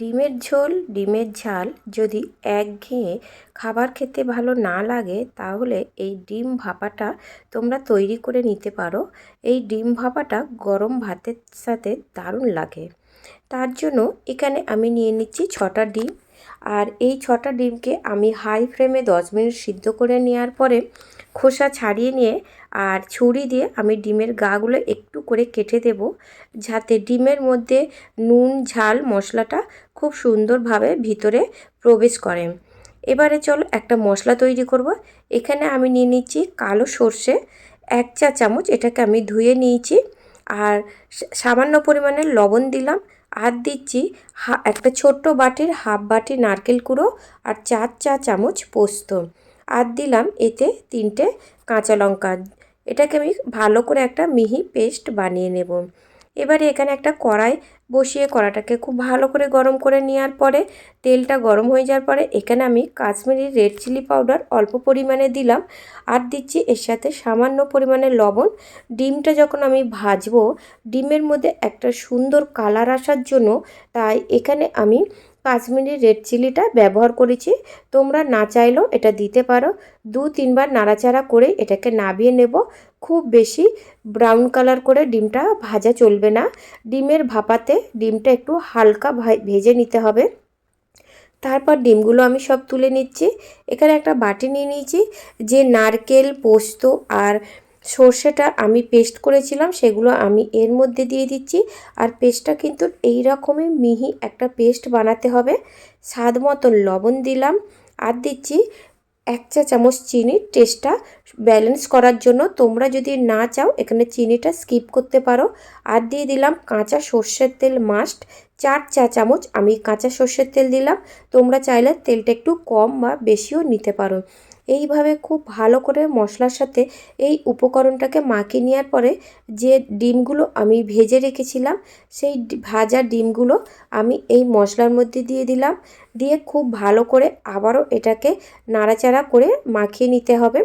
ডিমের ঝোল, ডিমের ঝাল যদি একঘেয়ে খাবার খেতে ভালো না লাগে, তাহলে এই ডিম ভাপাটা তোমরা তৈরি করে নিতে পারো। এই ডিম ভাপাটা গরম ভাতের সাথে দারুণ লাগে। তার জন্য এখানে আমি নিয়ে নিচ্ছি ছটা ডিম। আর এই ছটা ডিমকে আমি হাই ফ্লেমে দশ মিনিট সিদ্ধ করে নেওয়ার পরে খোসা ছাড়িয়ে নিয়ে আর ছুরি দিয়ে আমি ডিমের গাগুলো একটু করে কেটে দেব, যাতে ডিমের মধ্যে নুন, ঝাল, মশলাটা খুব সুন্দরভাবে ভিতরে প্রবেশ করে। এবারে চলো একটা মশলা তৈরি করব। এখানে আমি নিয়ে নিচ্ছি কালো সর্ষে, এক চা চামচ এটাকে আমি ধুয়ে নিয়েছি আর সামান্য পরিমাণে লবণ দিলাম। আর দিচ্ছি হা, একটা ছোট্ট বাটির হাফ বাটি নারকেল কুড়ো আর চার চা চামচ পোস্ত। আর দিলাম এতে তিনটে কাঁচা লঙ্কা। এটাকে আমি ভালো করে একটা মিহি পেস্ট বানিয়ে নেব। এবারে এখানে একটা কড়াই বসিয়ে কড়াটাকে খুব ভালো করে গরম করে নেওয়ার পরে, তেলটা গরম হয়ে যাওয়ার পরে এখানে আমি কাশ্মীরি রেড চিলি পাউডার অল্প পরিমাণে দিলাম। আর দিচ্ছি এর সাথে সামান্য পরিমাণে লবণ। ডিমটা যখন আমি ভাজবো, ডিমের মধ্যে একটা সুন্দর কালার আসার জন্য তাই এখানে আমি কাশ্মীরি রেড চিলিটা ব্যবহার করেছি। তোমরা না চাইলেও এটা দিতে পারো। দু, তিনবার নাড়াচাড়া করে এটাকে নাবিয়ে নেব। খুব বেশি ব্রাউন কালার করে ডিমটা ভাজা চলবে না। ডিমের ভাপাতে ডিমটা একটু হালকা ভেজে নিতে হবে। তারপর ডিমগুলো আমি সব তুলে নিচ্ছি। এখানে একটা বাটি নিয়ে নিয়েছি। যে নারকেল, পোস্ত আর সর্ষেটা আমি পেস্ট করেছিলাম, সেগুলো আমি এর মধ্যে দিয়ে দিচ্ছি। আর পেস্টটা কিন্তু এই রকমই মিহি একটা পেস্ট বানাতে হবে। স্বাদ মতন লবণ দিলাম আর দিচ্ছি এক চা চামচ চিনির টেস্টটা ব্যালেন্স করার জন্য তোমরা যদি না চাও, এখানে চিনিটা স্কিপ করতে পারো। আর দিয়ে দিলাম কাঁচা সর্ষের তেল মাস্ট চার চা চামচ আমি কাঁচা সর্ষের তেল দিলাম। তোমরা চাইলে তেলটা একটু কম বা বেশিও নিতে পারো। এইভাবে খুব ভালো করে মশলার সাথে এই উপকরণটাকে মাখিয়ে নেওয়ার পরে যে ডিমগুলো আমি ভেজে রেখেছিলাম, সেই ভাজা ডিমগুলো আমি এই মশলার মধ্যে দিয়ে দিলাম। দিয়ে খুব ভালো করে আবারও এটাকে নাড়াচাড়া করে মাখিয়ে নিতে হবে।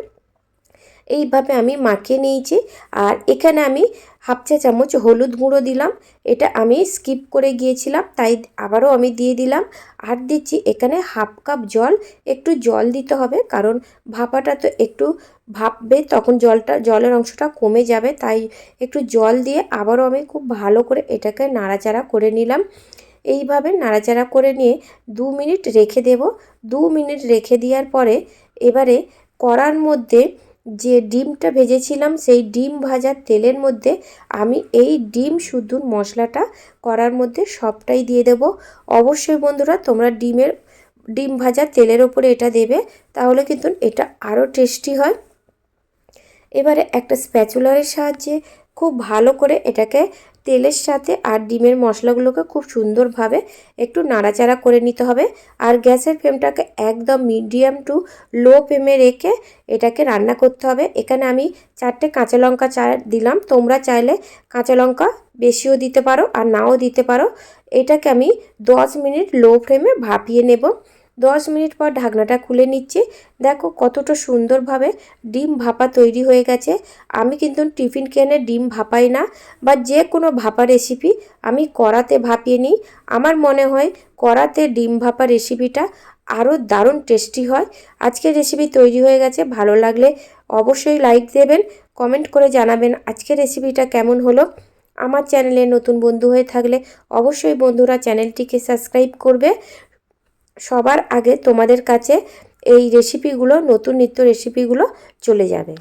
এইভাবে আমি মাখিয়ে নিয়েছি। আর এখানে আমি হাফ চা চামচ হলুদ গুঁড়ো দিলাম। এটা আমি স্কিপ করে গিয়েছিলাম, তাই আবারও আমি দিয়ে দিলাম। আর দিচ্ছি এখানে হাফ কাপ জল। একটু জল দিতে হবে, কারণ ভাপাটা তো একটু ভাপবে, তখন জলটা, জলের অংশটা কমে যাবে। তাই একটু জল দিয়ে আবারও আমি খুব ভালো করে এটাকে নাড়াচাড়া করে নিলাম। এইভাবে নাড়াচাড়া করে নিয়ে দু মিনিট রেখে দেব। দু মিনিট রেখে দেওয়ার পরে এবারে কড়ার মধ্যে যে ডিমটা ভেজেছিলাম, সেই ডিম ভাজার তেলের মধ্যে আমি এই ডিম শুদ্ধুর মশলাটা করার মধ্যে সবটাই দিয়ে দেব। অবশ্যই বন্ধুরা, তোমরা ডিমের, ডিম ভাজার তেলের ওপরে এটা দেবে, তাহলে কিন্তু এটা আরও টেস্টি হয়। এবারে একটা স্প্যাচুলারের সাহায্যে খুব ভালো করে এটাকে তেলের সাথে আর ডিমের মশলাগুলোকে খুব সুন্দরভাবে একটু নাড়াচাড়া করে নিতে হবে। আর গ্যাসের ফ্লেমটাকে একদম মিডিয়াম টু লো ফ্লেমে রেখে এটাকে রান্না করতে হবে। এখানে আমি চারটে কাঁচা লঙ্কা চা দিলাম। তোমরা চাইলে কাঁচা লঙ্কা বেশিও দিতে পারো আর নাও দিতে পারো। এটাকে আমি দশ মিনিট লো ফ্লেমে ভাপিয়ে নেব। দশ মিনিট পর ঢাকনাটা খুলে নিচ্ছি। দেখো কতটা সুন্দরভাবে ডিম ভাপা তৈরি হয়ে গেছে। আমি কিন্তু টিফিন কেনে ডিম ভাপাই না বা যে কোনো ভাপা রেসিপি আমি কড়াতে ভাপিয়ে নিই। আমার মনে হয় কড়াতে ডিম ভাপা রেসিপিটা আরও দারুণ টেস্টি হয়। আজকের রেসিপি তৈরি হয়ে গেছে। ভালো লাগলে অবশ্যই লাইক দেবেন কমেন্ট করে জানাবেন আজকের রেসিপিটা কেমন হলো। আমার চ্যানেলে নতুন বন্ধু হয়ে থাকলে অবশ্যই বন্ধুরা চ্যানেলটিকে সাবস্ক্রাইব করবে। সবার আগে তোমাদের কাছে এই রেসিপিগুলো নতুন নিত্য রেসিপিগুলো চলে যাবে।